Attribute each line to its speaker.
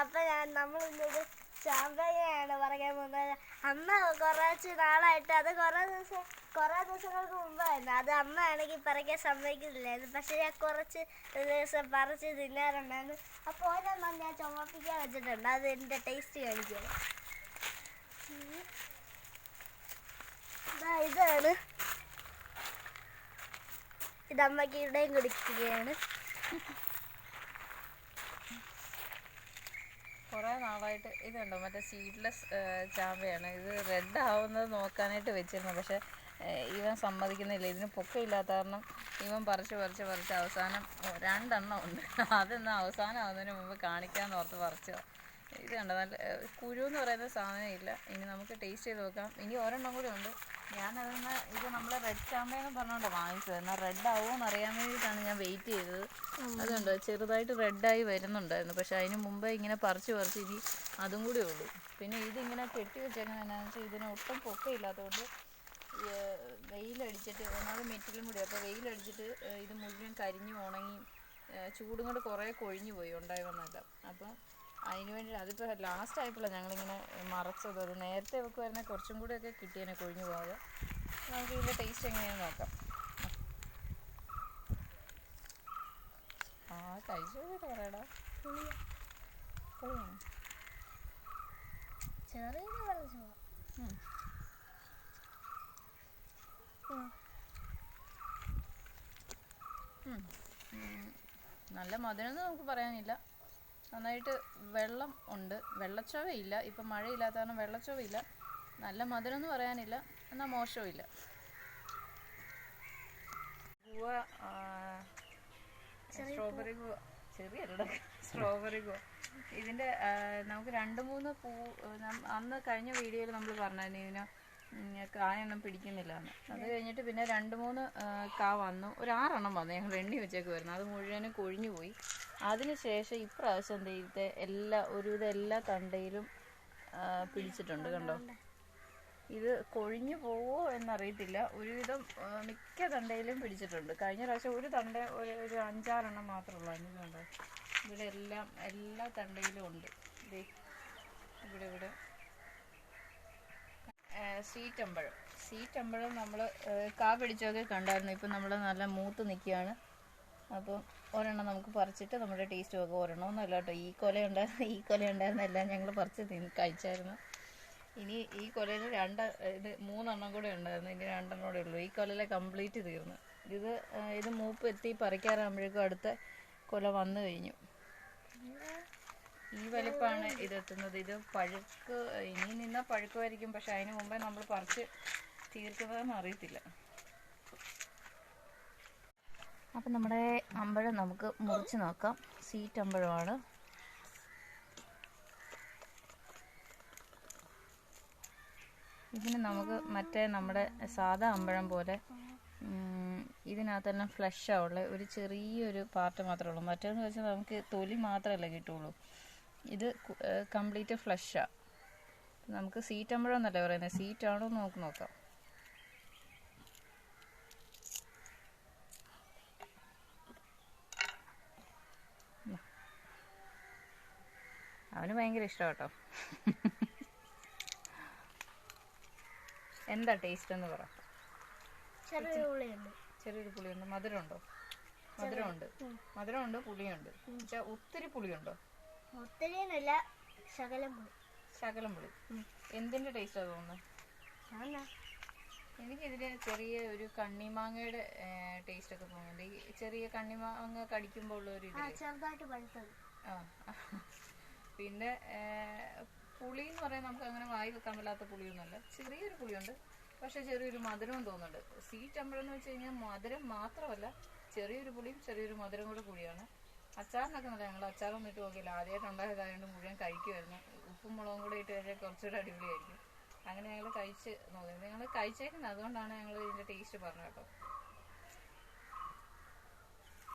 Speaker 1: അപ്പൊ ഞാൻ നമ്മൾ ഇന്നൊരു ചാമ്പയാണ് പറയാൻ പോകുന്നത്. അമ്മ കുറച്ച് നാളായിട്ട് അത് കുറെ ദിവസം കുറെ ദിവസങ്ങൾക്ക് മുമ്പായിരുന്നു. അത് അമ്മ ആണെങ്കിൽ പറിക്കാൻ സമ്മതിക്കുന്നില്ലായിരുന്നു. പക്ഷെ ഞാൻ കുറച്ച് ദിവസം പറിച്ച് തിന്നാറുണ്ടായിരുന്നു. അപ്പോൾ ഓരോന്നും ഞാൻ ചുമപ്പിക്കാൻ വെച്ചിട്ടുണ്ട്. അത് എന്റെ ടേസ്റ്റ് കാണിക്കുക ഇതാണ്. ഇത് അമ്മയ്ക്ക് ഇവിടെയും കുടിക്കുകയാണ്.
Speaker 2: കുറേ നാളായിട്ട് ഇതുണ്ടോ? മറ്റേ സീഡ്ലെസ് ചാമ്പയാണ് ഇത് റെഡ് ആവുന്നത് നോക്കാനായിട്ട് വെച്ചിരുന്നു. പക്ഷെ ഇവൻ സമ്മതിക്കുന്നില്ല. ഇതിന് പൊക്കമില്ലാത്ത കാരണം ഇവൻ പറിച്ച് പറിച്ച് പറിച്ച് അവസാനം രണ്ടെണ്ണം ഉണ്ട്. അതെന്നാൽ അവസാനം ആവുന്നതിന് മുമ്പ് കാണിക്കാമെന്ന് ഓർത്ത് പറിച്ചതാണ് ഇത് കണ്ടോ? നല്ല കുരു എന്ന് പറയുന്ന സാധനം ഇല്ല. ഇനി നമുക്ക് ടേസ്റ്റ് ചെയ്ത് നോക്കാം. ഇനി ഒരെണ്ണം കൂടി ഉണ്ട്. ഞാനതൊന്ന് ഇത് നമ്മൾ റെഡ് ചാമ്പയെന്ന് പറഞ്ഞുകൊണ്ട് വാങ്ങിച്ചത്. എന്നാൽ റെഡ് ആവുമോ അറിയാൻ വേണ്ടിയിട്ടാണ് ഞാൻ വെയിറ്റ് ചെയ്തത്. അതുണ്ട് ചെറുതായിട്ട് റെഡായി വരുന്നുണ്ടായിരുന്നു. പക്ഷെ അതിന് മുമ്പേ ഇങ്ങനെ പറിച്ച് പറിച്ച് ഇനി അതും കൂടി ഉള്ളൂ. പിന്നെ ഇതിങ്ങനെ കെട്ടി വെച്ചേക്കുന്നത് എന്നാന്ന് വെച്ചാൽ ഇതിന് ഒട്ടും പൊക്കയില്ലാത്തതുകൊണ്ട് വെയിലടിച്ചിട്ട് ഒന്നാമത് മെറ്റിലും കൂടി. അപ്പോൾ വെയിലടിച്ചിട്ട് ഇത് മുഴുവൻ കരിഞ്ഞു ഉണങ്ങി ചൂടും കൊണ്ട് കുറേ കൊഴിഞ്ഞു പോയി ഉണ്ടായി വന്നല്ല അപ്പം അതിന് വേണ്ടി അതിപ്പോൾ ലാസ്റ്റ് ആയപ്പോഴാണ് ഞങ്ങളിങ്ങനെ മറച്ചത്. അത് നേരത്തെ വെക്കുമായിരുന്നെങ്കിൽ കുറച്ചും കൂടിയൊക്കെ കിട്ടിയേനെ കൊഴിഞ്ഞു പോകാതെ നമുക്ക് ഇതിന്റെ ടേസ്റ്റ് എങ്ങനെയാണെന്ന് നോക്കാം. ആ കഴിച്ചു പറയടാ.
Speaker 1: ചെറിയ.
Speaker 2: നല്ല മധുരം നമുക്ക് പറയാനില്ല. നന്നായിട്ട് വെള്ളം ഉണ്ട്. വെള്ളച്ചൊവയില്ല. ഇപ്പം മഴയില്ലാത്ത കാരണം വെള്ളച്ചൊവയില്ല. നല്ല മധുരം എന്ന് പറയാനില്ല. എന്നാൽ മോശമില്ല ഗുവ സ്ട്രോബെറി ഗുവ ചെറിയല്ല സ്ട്രോബെറി ഗുവ ഇതിന്റെ നമുക്ക് രണ്ട് മൂന്ന് പൂ അന്ന് കഴിഞ്ഞ വീഡിയോയിൽ നമ്മൾ പറഞ്ഞായിരുന്നു. ഇതിന് കായൊന്നും പിടിക്കുന്നില്ല എന്ന് അത് കഴിഞ്ഞിട്ട് പിന്നെ രണ്ട് മൂന്ന് കാ വന്നു. ഒരു ആറെണ്ണം വന്നു. ഞങ്ങൾ എണ്ണി വെച്ചേക്ക് വരുന്നു. അത് മുഴുവനും കൊഴിഞ്ഞു പോയി അതിനുശേഷം ഇപ്രാവശ്യം ദൈവത്തെ എല്ലാ ഒരുവിധം എല്ലാ തണ്ടയിലും പിടിച്ചിട്ടുണ്ട് കണ്ടോ? ഇത് കൊഴിഞ്ഞു പോവോ എന്നറിയത്തില്ല. ഒരുവിധം മിക്ക തണ്ടയിലും പിടിച്ചിട്ടുണ്ട്. കഴിഞ്ഞ പ്രാവശ്യം ഒരു തണ്ട ഒരു ഒരു അഞ്ചാറെണ്ണം മാത്രമേ ഉള്ളൂ കണ്ടോ? ഇവിടെ എല്ലാം എല്ലാ തണ്ടയിലും ഉണ്ട്. ഇവിടെ ഇവിടെ. സീറ്റമ്പഴം. സീറ്റമ്പഴം നമ്മൾ കാ പിടിച്ചൊക്കെ കണ്ടായിരുന്നു. ഇപ്പം നമ്മൾ നല്ല മൂത്ത് നിൽക്കുകയാണ്. അപ്പം ഒരെണ്ണം നമുക്ക് പറിച്ചിട്ട് നമ്മുടെ ടേസ്റ്റ് ഒക്കെ ഒന്നുമല്ല കേട്ടോ. ഈ കൊല ഉണ്ടായിരുന്ന ഈ കൊല ഉണ്ടായിരുന്ന എല്ലാം ഞങ്ങൾ പറിച്ച് കഴിച്ചായിരുന്നു. ഇനി ഈ കൊലയിൽ രണ്ട് ഇത് മൂന്നെണ്ണം കൂടെ ഉണ്ടായിരുന്നു. ഇനി രണ്ടെണ്ണം കൂടെ ഉള്ളൂ. ഈ കൊലയിലെ കംപ്ലീറ്റ് തീർന്നു. ഇത് ഇത് മൂപ്പ് എത്തി പറിക്കാറാകുമ്പോഴേക്കും അടുത്ത കൊല വന്നു കഴിഞ്ഞു. ഈ വലിപ്പാണ് ഇതെത്തുന്നത് ഇത് പഴുക്ക് ഇനി നിന്നാൽ പഴുക്കുമായിരിക്കും. പക്ഷെ അതിന് മുമ്പേ നമ്മൾ പറിച്ച് തീർക്കുന്നതെന്ന് അറിയത്തില്ല. അപ്പം നമ്മുടെ അമ്പഴം നമുക്ക് മുറിച്ച് നോക്കാം. സീറ്റ് അമ്പഴമാണ്. ഇതിന് നമുക്ക് മറ്റേ നമ്മുടെ സാധാ അമ്പഴം പോലെ ഇതിനകത്തെല്ലാം ഫ്ലഷ് ആവുള്ള ഒരു ചെറിയൊരു പാർട്ട് മാത്രമേ ഉള്ളൂ. മറ്റേന്ന് വെച്ചാൽ നമുക്ക് തൊലി മാത്രമല്ല കിട്ടുള്ളൂ ഇത് കംപ്ലീറ്റ് ഫ്ലഷാ നമുക്ക് സീറ്റ് അമ്പഴം എന്നല്ലേ പറയുന്നത്? ആണോ എന്ന് നമുക്ക് നോക്കാം. അവന് ഭയങ്കര ഇഷ്ടം കേട്ടോ എന്താ ടേസ്റ്റ് എന്ന് പറ. ചെറിയൊരു പുളിയുണ്ട്. മധുരമുണ്ടോ? മധുരമുണ്ട്. മധുരമുണ്ട് പുളിയുണ്ട്. പക്ഷെ ഒത്തിരി പുളിയുണ്ടോ?
Speaker 1: ഒത്തിരിയൊന്നുമില്ല. ശകലം പുളി.
Speaker 2: ശകലം പുളി. എന്തിന്റെ ടേസ്റ്റാ തോന്നുന്നത് എനിക്കിതിന് ചെറിയ ഒരു കണ്ണിമാങ്ങയുടെ ടേസ്റ്റ് ഒക്കെ തോന്നുന്നുണ്ട്. ഈ ചെറിയ കണ്ണിമാങ്ങ കടിക്കുമ്പോൾ ഉള്ള ഒരു
Speaker 1: ആ
Speaker 2: ഇതിൽ
Speaker 1: ചെറുതായിട്ട് പഴുത്തത്
Speaker 2: ആ പിന്നെ പുളി എന്ന് പറയാൻ നമുക്ക് അങ്ങനെ വായി വെക്കാൻ പറ്റാത്ത പുളിയൊന്നുമല്ല. ചെറിയൊരു പുളിയുണ്ട്. പക്ഷെ ചെറിയൊരു മധുരവും തോന്നുന്നുണ്ട്. സീറ്റ് അമ്പഴെന്ന് വെച്ച് കഴിഞ്ഞാൽ മധുരം മാത്രമല്ല ചെറിയൊരു പുളിയും ചെറിയൊരു മധുരം കൂടെ കൂടിയാണ്. അച്ചാറിനൊക്കെ നല്ല ഞങ്ങൾ അച്ചാറൊന്നും ഇട്ട് നോക്കിയില്ല. ആദ്യമായിട്ട് ഉണ്ടായതായതുകൊണ്ട് മുഴുവൻ കഴിക്കുമായിരുന്നു ഉപ്പും മുളകും കൂടെ ഇട്ട് കഴിഞ്ഞാൽ കുറച്ചുകൂടെ അടിപൊളിയായിരിക്കും. അങ്ങനെ ഞങ്ങൾ കഴിച്ച് നോക്കുന്നത് ഞങ്ങൾ കഴിച്ചേക്കുന്നത് അതുകൊണ്ടാണ് ഞങ്ങൾ ഇതിന്റെ ടേസ്റ്റ് പറഞ്ഞത് കേട്ടോ.